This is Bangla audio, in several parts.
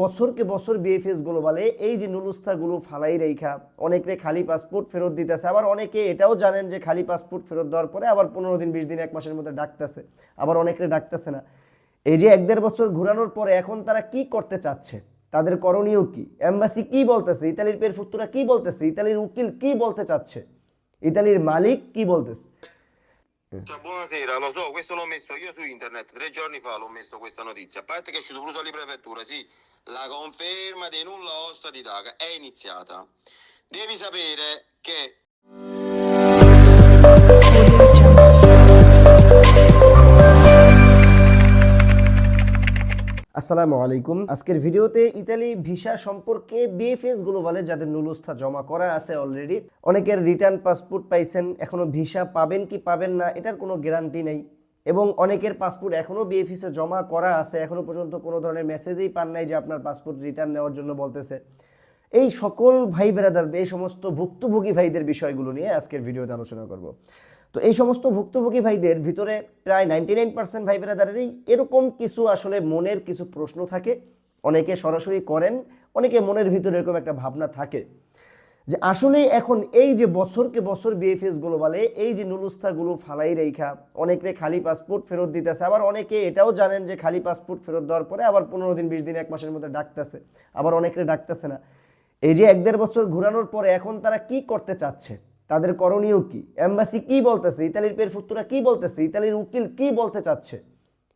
বছরকে বছর বিএফএস গ্লোবালে এই যে নুলুস্থাগুলো ফালাই রেখা অনেকে খালি পাসপোর্ট ফেরত দিতেছে, আবার অনেকে এটাও জানেন যে খালি পাসপোর্ট ফেরত দেওয়ার পরে আবার পনেরো দিন, বিশ দিন, এক মাসের মধ্যে ডাকতেছে, আবার অনেকে ডাকতেছে না। এই যে এক দেড় বছর ঘোরানোর পরে এখন তারা কি করতে চাচ্ছে? তাদের করণীয় কি? এম্বাসি কি বলতেছে? ইতালির পেরফুত্তুরা কি বলতেছে? ইতালির উকিল কি বলতে চাচ্ছে? ইতালির মালিক কি বলতেছে? Cioè, buonasera, lo so, questo l'ho messo io su internet, tre giorni fa l'ho messo questa notizia, a parte che è uscito pure prefettura, sì, la conferma dei nulla osta di Daga è iniziata. Devi sapere che আসসালামু আলাইকুম। আজকের ভিডিওতে ইতালি ভিসা সম্পর্কে বিএফএস গ্লোবালে যাদের নুলস্থা জমা করা আছে অলরেডি অনেকের রিটার্ন পাসপোর্ট পাইছেন, এখনও ভিসা পাবেন কি পাবেন না, এটার কোনো গ্যারান্টি নেই। এবং অনেকের পাসপোর্ট এখনও বিএফএসে জমা করা আছে, এখনও পর্যন্ত কোনো ধরনের মেসেজই পান নাই যে আপনার পাসপোর্ট রিটার্ন নেওয়ার জন্য বলতেছে। এই সকল ভাই বেরাদার এই সমস্ত ভুক্তভোগী ভাইদের বিষয়গুলো নিয়ে আজকের ভিডিওতে আলোচনা করব। তো এই সমস্ত ভুক্তভোগী ভাইদের ভিতরে প্রায় নাইনটি নাইন পার্সেন্ট ভাই বেরাদারেরই এরকম কিছু আসলে মনের কিছু প্রশ্ন থাকে। অনেকে সরাসরি করেন, অনেকে মনের ভিতরে এরকম একটা ভাবনা থাকে যে আসলে এখন এই যে বছরকে বছর বিএফএস গ্লোবালে এই যে নুলুস্থাগুলো ফালাই রেখা অনেকে খালি পাসপোর্ট ফেরত দিতেছে, আবার অনেকে এটাও জানেন যে খালি পাসপোর্ট ফেরত দেওয়ার পরে আবার পনেরো দিন, বিশ দিন, এক মাসের মধ্যে ডাকতেছে, আবার অনেকে ডাকতেছে না। এই যে এক দেড় বছর ঘোরানোর পরে এখন তারা কি করতে চাচ্ছে? তাদের করণীয় কি? এম্বাসি কি বলতেছে? ইতালির পেরফুত্তুরা কি বলতেছে? ইতালির উকিল কি বলতে চাচ্ছে?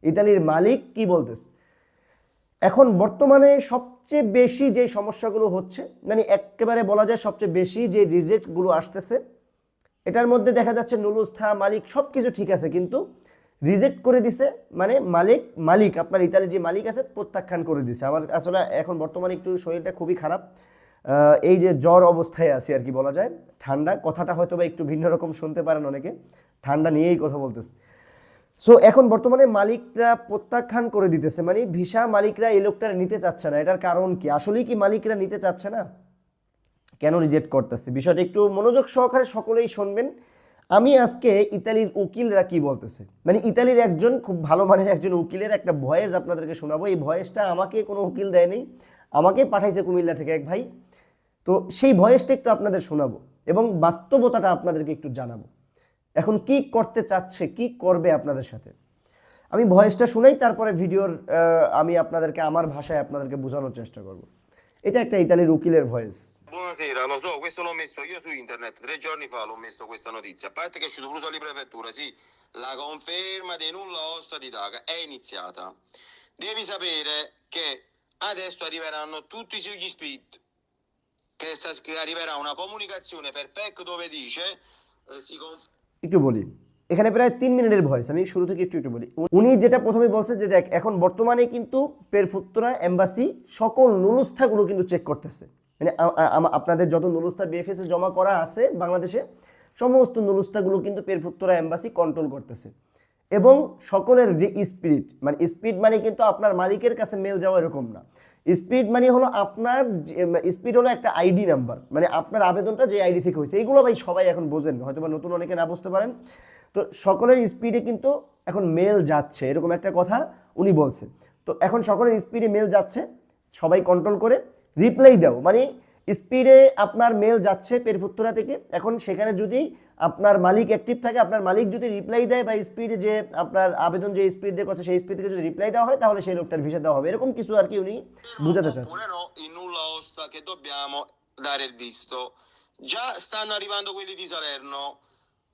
ইতালির মালিক কি বলতেছে? এখন বর্তমানে সবচেয়ে বেশি যে সমস্যাগুলো হচ্ছে মানে একেবারে বলা যায় সবচেয়ে বেশি যে রিজেক্টগুলো আসতেছে, এটার মধ্যে দেখা যাচ্ছে নুলুস্থা, মালিক সব কিছু ঠিক আছে, কিন্তু রিজেক্ট করে দিছে মানে মালিক মালিক, আপনার ইতালির যে মালিক আছে, প্রত্যাখ্যান করে দিছে। আমার আসলে এখন বর্তমানে একটু শরীরটা খুবই খারাপ। এই যে জ্বর অবস্থায় আছি আর কি বলা যায়। ঠান্ডা, কথাটা হয়তো বা একটু ভিন্ন রকম শুনতে পারেন অনেকে। ঠান্ডা নিয়েই কথা বলতেছে। সো এখন বর্তমানে মালিকরা প্রত্যাখ্যান করে দিতেছে। মানে ভিসা মালিকরা এই লোকটা নিতে চাচ্ছে না। এটার কারণ কি? আসলেই কি মালিকরা নিতে চাচ্ছে না? কেন রিজেক্ট করতেছে? বিষয়টা একটু মনোযোগ সহকারে সকলেই শুনবেন। আমি আজকে ইতালির উকিলরা কি বলতেছে? মানে ইতালির একজন, খুব ভালো মানের একজন উকিলের একটা ভয়েস আপনাদেরকে শোনাবো। এই ভয়েসটা আমাকে কোনো উকিল দেয়নি। আমাকে পাঠাইছে কুমিল্লা থেকে এক ভাই। তো সেই ভয়েসটা একটু আপনাদের শোনাবো এবং বাস্তবতাটা আপনাদেরকে একটু জানাব এখন কি করতে চাচ্ছে কি করবে আপনাদের সাথে আমি ভয়েসটা শুনেই তারপরে ভিডিওর আমি আপনাদেরকে আমার ভাষায় আপনাদেরকে বোঝানোর চেষ্টা করব এটা একটা ইতালির উকিলের voice Buonasera, lo so, questo l'ho messo io su internet, tre giorni fa l'ho messo questa notizia, a parte che è uscito pure sulla prefettura, sì, la conferma dei nulla osta di Daga è iniziata. Devi sapere che adesso arriveranno tutti sugli speed, che sta- che arriverà una comunicazione per PEC dove dice eh, si conferma একটু বলি। এখানে প্রায় তিন মিনিটের ভয়েস আমি শুরু থেকে একটু একটু বলি। উনি যেটা প্রথমে বলছে যে দেখ এখন বর্তমানে কিন্তু পেরফুত্তরা এম্বাসি সকল নুলুস্থাগুলো কিন্তু চেক করতেছে। মানে আপনাদের যত নুলুস্থা বিএফএস জমা করা আছে বাংলাদেশে সমস্ত নুলুস্থাগুলো কিন্তু পেরফুত্তরা এম্বাসি কন্ট্রোল করতেছে। এবং সকলের যে স্পিরিট মানে স্পিড মানে কিন্তু আপনার মালিকের কাছে মেল যাওয়া এরকম না। স্পিড মানে হলো আপনার স্পিড হলো একটা আইডি নাম্বার মানে আপনার আবেদনটা যে আইডি থেকে হয়েছে। এইগুলো ভাই সবাই এখন বোঝেন হয়তো বা নতুন অনেকে না বুঝতে পারেন। তো সকলের স্পিডে কিন্তু এখন মেল যাচ্ছে, এরকম একটা কথা উনি বলছে। তো এখন সকলের স্পিডে মেল যাচ্ছে, সবাই কন্ট্রোল করে রিপ্লাই দাও। মানে স্পিডে আপনার মেল যাচ্ছে পেরভুত্তরা থেকে। এখন সেখানে যদি আপনার মালিক অ্যাক্টিভ থাকে আপনার মালিক যদি রিপ্লাই দেয় বা স্পিডে যে আপনার আবেদন যে স্পিড দিয়ে করছে সেই স্পিড থেকে যদি রিপ্লাই দেওয়া হয় তাহলে সেই লোকটার ভিসা দেওয়া হবে। এরকম কিছু আর কি উনি বুঝাতে visto. Già stanno arrivando quelli di Salerno,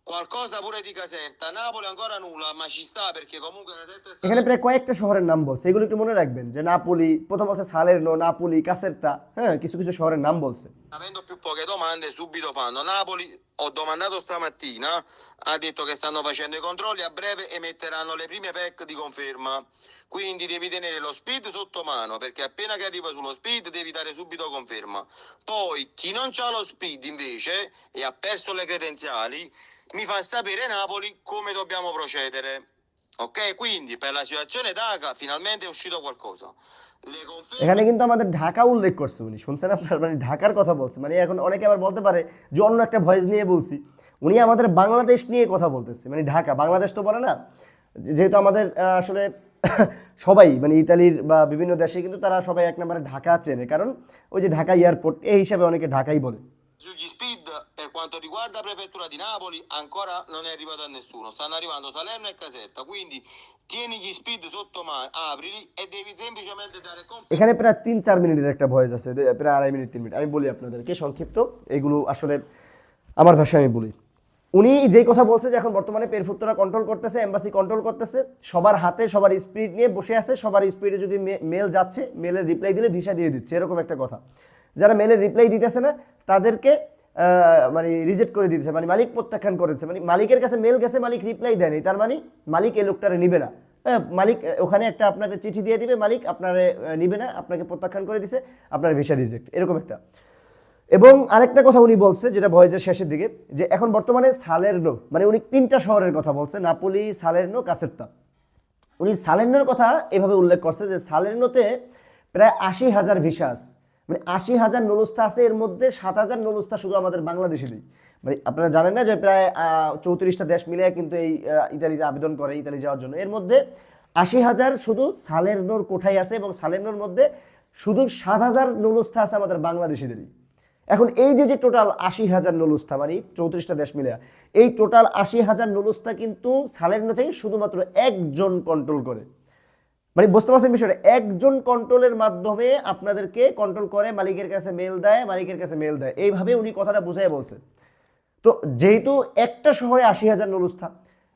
qualcosa pure di Caserta, Napoli ancora nulla, ma ci sta perché comunque Caserta è stata এখানে প্রায় কয়েকটা শহরের নাম বলছে এগুলো একটু মনে রাখবেন যে নাপোলি প্রথম বলছে সালেরনো নাপোলি কাসেরতা হ্যাঁ কিছু কিছু শহরের নাম বলছে avendo più poche domande subito fanno. Napoli, ho domandato stamattina, ha detto che stanno facendo i controlli, a breve emetteranno le prime PEC di conferma. Quindi devi tenere lo speed sotto mano perché appena che arriva sullo speed devi dare subito conferma. Poi chi non ha lo speed invece e ha perso le credenziali mi fa sapere Napoli come dobbiamo procedere. Ok? Quindi per la situazione DACA finalmente è uscito qualcosa. এখানে কিন্তু আমাদের ঢাকা উল্লেখ করছে উনি। শুনছেন আপনার? মানে ঢাকার কথা বলছে। মানে এখন অনেকে আবার বলতে পারে যে অন্য একটা ভয়েস নিয়ে বলছি। উনি আমাদের বাংলাদেশ নিয়ে কথা বলতেছে। মানে ঢাকা বাংলাদেশ তো বলে না। যেহেতু আমাদের আসলে সবাই মানে ইতালির বা বিভিন্ন দেশে কিন্তু তারা সবাই এক নম্বরে ঢাকা চেনে। কারণ ওই যে ঢাকা এয়ারপোর্ট এই হিসাবে অনেকে ঢাকাই বলে। Quanto riguarda la prefettura di Napoli, ancora non è arrivato a nessuno. Stanno arrivando Salerno e Caserta. Quindi tieni gli speed sotto mano, aprili e devi semplicemente dare conferma. এখানে প্রায় তিন চার মিনিটের একটা ভয়েস আছে প্রায় আড়াই মিনিট তিন মিনিট আমি বলি আপনাদেরকে সংক্ষিপ্ত এগুলো আসলে আমার ভাষায় আমি বলি উনি যেই কথা বলছে যে এখন বর্তমানে পেরফুত্তরা কন্ট্রোল করতেছে এম্বাসি কন্ট্রোল করতেছে সবার হাতে সবার স্পিড নিয়ে বসে আছে সবার স্পিডে যদি মেল যাচ্ছে মেলের রিপ্লাই দিলে ভিসা দিয়ে দিচ্ছে এরকম একটা কথা যারা মেলের রিপ্লাই দিতেছে না তাদেরকে মানে রিজেক্ট করে দিতেছে মানে মালিক প্রত্যাখ্যান করেছে মানে মালিকের কাছে মেল গেছে, মালিক রিপ্লাই দেয়নি, তার মানে মালিক এই লোকটারে নিবে না। মালিক ওখানে একটা আপনাকে চিঠি দিয়ে দিবে, মালিক আপনারে নিবে না, আপনাকে প্রত্যাখ্যান করে দিছে, আপনার ভিসা রিজেক্ট এরকম একটা। এবং আরেকটা কথা উনি বলছে, যেটা ভয়েজের শেষের দিকে, যে এখন বর্তমানে সালেরনো মানে উনি তিনটা শহরের কথা বলছে, নাপোলি, সালেরনো, কাসেরতা। উনি সালের্নোর কথা এভাবে উল্লেখ করছে যে সালের্নোতে প্রায় আশি হাজার ভিসা আছে মানে আশি হাজার নলুস্তা আছে, এর মধ্যে সাত হাজার নলুস্তা শুধু আমাদের বাংলাদেশে বাংলাদেশেরই মানে আপনারা জানেন না যে প্রায় চৌত্রিশটা দেশ মিলে কিন্তু এই ইতালিতে আবেদন করে ইতালি যাওয়ার জন্য। এর মধ্যে আশি হাজার শুধু সালের্নোর কোঠায় আছে এবং সালের্নোর মধ্যে শুধু সাত হাজার নলুস্তা আছে আমাদের বাংলাদেশিদেরই এখন এই যে যে টোটাল আশি হাজার নলুস্তা মানে চৌত্রিশটা দেশ মিলে, এই টোটাল আশি হাজার নলুস্তা কিন্তু সালের্নো থেকে শুধুমাত্র একজন কন্ট্রোল করে। মানে বুঝতে পারছেন বিষয়টা? একজন কন্ট্রোলের মাধ্যমে আপনাদেরকে কন্ট্রোল করে, মালিকের কাছে মেল দেয়, মালিকের কাছে মেল দেয়। এইভাবে উনি কথাটা বুঝাই বলছে তো যেহেতু একটা শহরে আশি হাজার নলুস্থা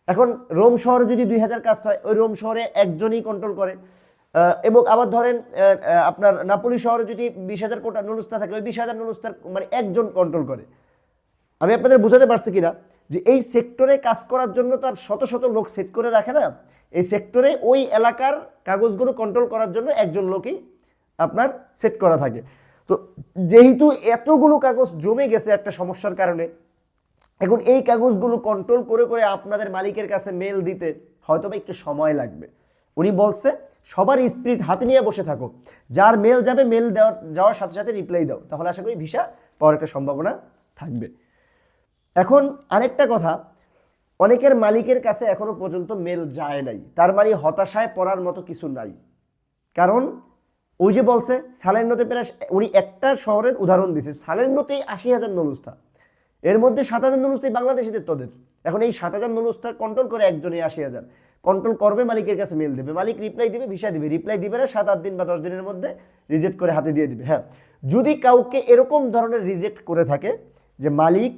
এখন রোম শহরে যদি দুই হাজার কাজ হয়, ওই রোম শহরে একজনই কন্ট্রোল করে। এবং আবার ধরেন আপনার নাপোলি শহরে যদি বিশ হাজার কোটা নলুস্থা থাকে, ওই বিশ হাজার নলুস্থার মানে একজন কন্ট্রোল করে। আমি আপনাদের বুঝাতে পারছি কিনা? যে এই সেক্টরে কাজ করার জন্য তার শত শত লোক সেট করে রাখে না? এই সেক্টরে ওই এলাকার কাগজগুলো কন্ট্রোল করার জন্য একজন লোকই আপনার সেট করা থাকে। তো যেহেতু এতগুলো কাগজ জমে গেছে একটা সমস্যার কারণে, এখন এই কাগজগুলো কন্ট্রোল করে করে আপনাদের মালিকের কাছে মেল দিতে হয়তো বা একটু সময় লাগবে। উনি বলছে, সবার স্পিরিট হাতে নিয়ে বসে থাকো। যার মেল যাবে মেল দেওয়ার, যাওয়ার সাথে সাথে রিপ্লাই দাও। তাহলে আশা করি ভিসা পাওয়ার একটা সম্ভাবনা থাকবে। এখন আরেকটা কথা অনেকের মালিকের কাছে এখনও পর্যন্ত মেল যায় নাই। তার মানে হতাশায় পড়ার মতো কিছু নাই। কারণ ওই যে বলছে সালেন্নতে প্রায় উনি একটা শহরের উদাহরণ দিছে সালেন্নতেই আশি হাজার নলুস্তা। এর মধ্যে সাত হাজার নলুস্তাই বাংলাদেশিদের তোদের। এখন এই সাত হাজার নলুস্তার কন্ট্রোল করে একজনই আশি হাজার। কন্ট্রোল করবে মালিকের কাছে মেল দেবে। মালিক রিপ্লাই দিবে, ভিসা দিবে। রিপ্লাই দিবে না, সাত আট দিন বা দশ দিনের মধ্যে রিজেক্ট করে হাতে দিয়ে দিবে। হ্যাঁ যদি কাউকে এরকম ধরনের রিজেক্ট করে থাকে যে মালিক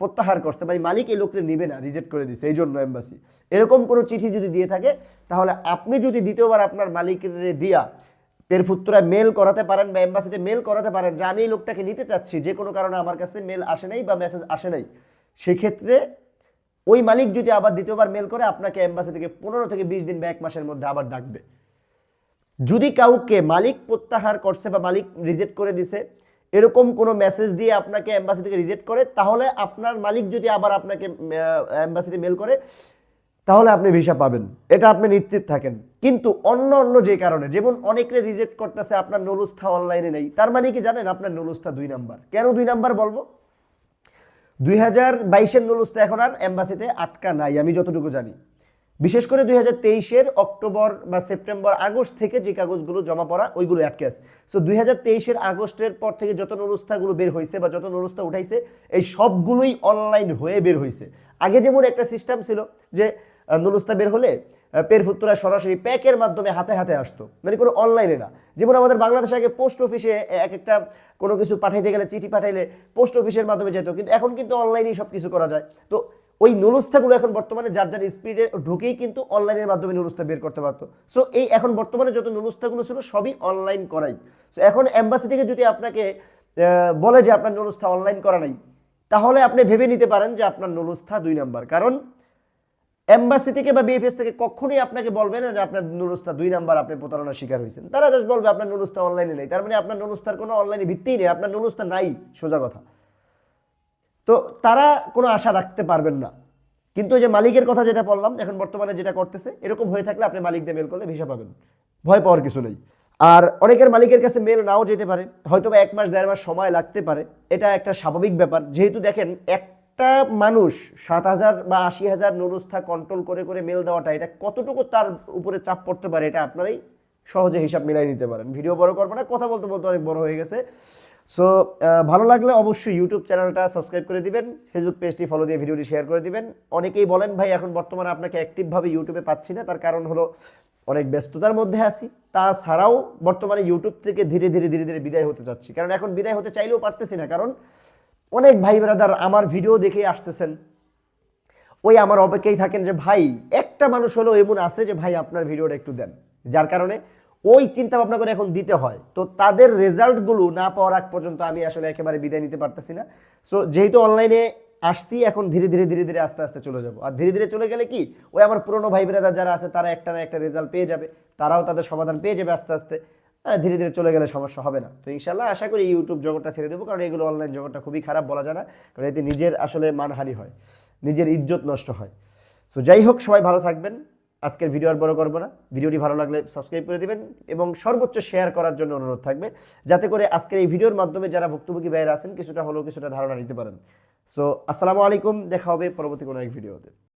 প্রত্যাহার করছে মানে মালিক এই লোককে নেবে না রিজেক্ট করে দিছে এই জন্য এম্বাসি এরকম কোনো চিঠি যদি দিয়ে থাকে, তাহলে আপনি যদি দ্বিতীয়বার আপনার মালিকের দিয়া পেরফুত্তরায় মেল করাতে পারেন বা এম্বাসিতে মেল করাতে পারেন যে আমি এই লোকটাকে নিতে চাচ্ছি, যে কোনো কারণে আমার কাছে মেল আসে নাই বা মেসেজ আসে নাই, সেক্ষেত্রে ওই মালিক যদি আবার দ্বিতীয়বার মেল করে, আপনাকে এম্বাসি থেকে পনেরো থেকে বিশ দিন বা এক মাসের মধ্যে আবার ডাকবে। যদি কাউকে মালিক প্রত্যাহার করছে বা মালিক রিজেক্ট করে দিছে এরকম কোনো মেসেজ দিয়ে আপনাকে এম্বাসি থেকে রিজেক্ট করে, তাহলে আপনার মালিক যদি আবার আপনাকে এম্বাসিতে মেল করে, তাহলে আপনি ভিসা পাবেন। এটা আপনি নিশ্চিত থাকেন। কিন্তু অন্য অন্য যে কারণে, যেমন অনেকে রিজেক্ট করতেছে, আপনার নলুস্থা অনলাইনে নেই। তার মানে কি জানেন? আপনার নলুস্থা দুই নাম্বার। কেন দুই নাম্বার বলব? দুই হাজার বাইশের নলুস্তা এখন আর এম্বাসিতে আটকা নাই, আমি যতটুকু জানি। বিশেষ করে দুই হাজার তেইশের অক্টোবর বা সেপ্টেম্বর আগস্ট থেকে যে কাগজগুলো জমা পড়া ওইগুলো আটকে আছে সো দুই হাজার তেইশের আগস্টের পর থেকে যত নলুস্তাগুলো বের হয়েছে বা যত নলুস্তা উঠাইছে এই সবগুলোই অনলাইন হয়ে বের হয়েছে আগে যেমন একটা সিস্টেম ছিল যে আহ, নলুস্তা বের হলে পেরফুত্তরা সরাসরি প্যাকের মাধ্যমে হাতে হাতে আসতো মানে কোনো অনলাইনে না। যেমন আমাদের বাংলাদেশে আগে পোস্ট অফিসে এক একটা কোনো কিছু পাঠাইতে গেলে চিঠি পাঠাইলে পোস্ট অফিসের মাধ্যমে যেত কিন্তু এখন কিন্তু অনলাইনেই সব কিছু করা যায়। তো ওই নুরুস্থাগুলো এখন বর্তমানে যার যার স্পিডে ঢুকেই কিন্তু অনলাইনের মাধ্যমে নুরুস্তা বের করতে পারতো। সো এই এখন বর্তমানে যত নুরুস্তাগুলো ছিল সবই অনলাইন করাই। সো এখন এম্বাসি থেকে যদি আপনাকে বলে যে আপনার নুরুস্থা অনলাইন করা নাই, তাহলে আপনি ভেবে নিতে পারেন যে আপনার নুরুস্থা দুই নাম্বার। কারণ এম্বাসি থেকে বা বিএফএস থেকে কখনোই আপনাকে বলবে না যে আপনার নুরুস্তা দুই নাম্বার আপনি প্রতারণার শিকার হয়েছেন। তারা জাস্ট বলবে আপনার নুরুস্তা অনলাইনে নেই। তার মানে আপনার নুরুস্তার কোনো অনলাইনে ভিত্তিই নেই। আপনার নুরুস্তা নাই। সোজা কথা। তো তারা কোনো আশা রাখতে পারবেন না। কিন্তু যে মালিকের কথা যেটা বললাম, এখন বর্তমানে যেটা করতেছে, এরকম হয়ে থাকলে আপনি মালিকদের মেল করলে ভিসা পাবেন। ভয় পাওয়ার কিছু নেই। আর অনেকের মালিকের কাছে মেল নাও যেতে পারে হয়তো বা এক মাস, দেড় মাস সময় লাগতে পারে। এটা একটা স্বাভাবিক ব্যাপার। যেহেতু দেখেন, একটা মানুষ সাত হাজার বা আশি হাজার নুরুস্থা কন্ট্রোল করে করে মেল দেওয়াটা, এটা কতটুকু তার উপরে চাপ পড়তে পারে, এটা আপনারাই সহজে হিসাব মিলাই নিতে পারেন। ভিডিও বড় করব না, কথা বলতে বলতে অনেক বড় হয়ে গেছে। সো ভালো লাগলে অবশ্যই ইউটিউব চ্যানেলটা সাবস্ক্রাইব করে দিবেন ফেসবুক পেজটি ফলো দিয়ে ভিডিওটি শেয়ার করে দিবেন। অনেকেই বলেন, ভাই, এখন বর্তমানে আপনাকে অ্যাক্টিভভাবে ইউটিউবে পাচ্ছি না। তার কারণ হলো, অনেক ব্যস্ততার মধ্যে আছি। তাছাড়াও বর্তমানে ইউটিউব থেকে ধীরে ধীরে ধীরে ধীরে বিদায় হতে চাচ্ছি। কারণ এখন বিদায় হতে চাইলেও পারতেছি না। কারণ অনেক ভাই ব্রাদার আমার ভিডিও দেখেই আসতেছেন। ওই আমার অপেক্ষায় থাকেন যে, ভাই, একটা মানুষ হলেও এমন আছে যে, ভাই, আপনার ভিডিওটা একটু দেন। যার কারণে ওই চিন্তা ভাবনা করে এখন দিতে হয়। তো তাদের রেজাল্টগুলো না পাওয়ার আগ পর্যন্ত আমি আসলে একেবারে বিদায় নিতে পারতেছি না। সো যেহেতু অনলাইনে আসছি, এখন ধীরে ধীরে ধীরে ধীরে আস্তে আস্তে চলে যাব। আর ধীরে ধীরে চলে গেলে কি? ওই আমার পুরনো ভাই ব্রাদার যারা আছে, তারা একটা না একটা রেজাল্ট পেয়ে যাবে। তারাও তাদের সমাধান পেয়ে যাবে আস্তে আস্তে। ধীরে ধীরে চলে গেলে সমস্যা হবে না। তো ইনশাল্লাহ আশা করি ইউটিউব জগৎটা ছেড়ে দেবো, কারণ এগুলো অনলাইন জগৎটা খুবই খারাপ বলা যায় না, কারণ এতে নিজের আসলে মানহানি হয়, নিজের ইজ্জত নষ্ট হয়। সো যাই হোক, সবাই ভালো থাকবেন। আজকের ভিডিও আর বড় করব না। ভিডিওটি ভালো লাগলে সাবস্ক্রাইব করে দেবেন এবং সর্বোচ্চ শেয়ার করার জন্য অনুরোধ থাকবে, যাতে করে আজকের এই ভিডিওর মাধ্যমে যারা ভুক্তভোগী ব্যয়ের আছেন, কিছুটা হলেও কিছুটা ধারণা নিতে পারেন। সো আসসালামু আলাইকুম, দেখা হবে পরবর্তী কোনো এক ভিডিওতে।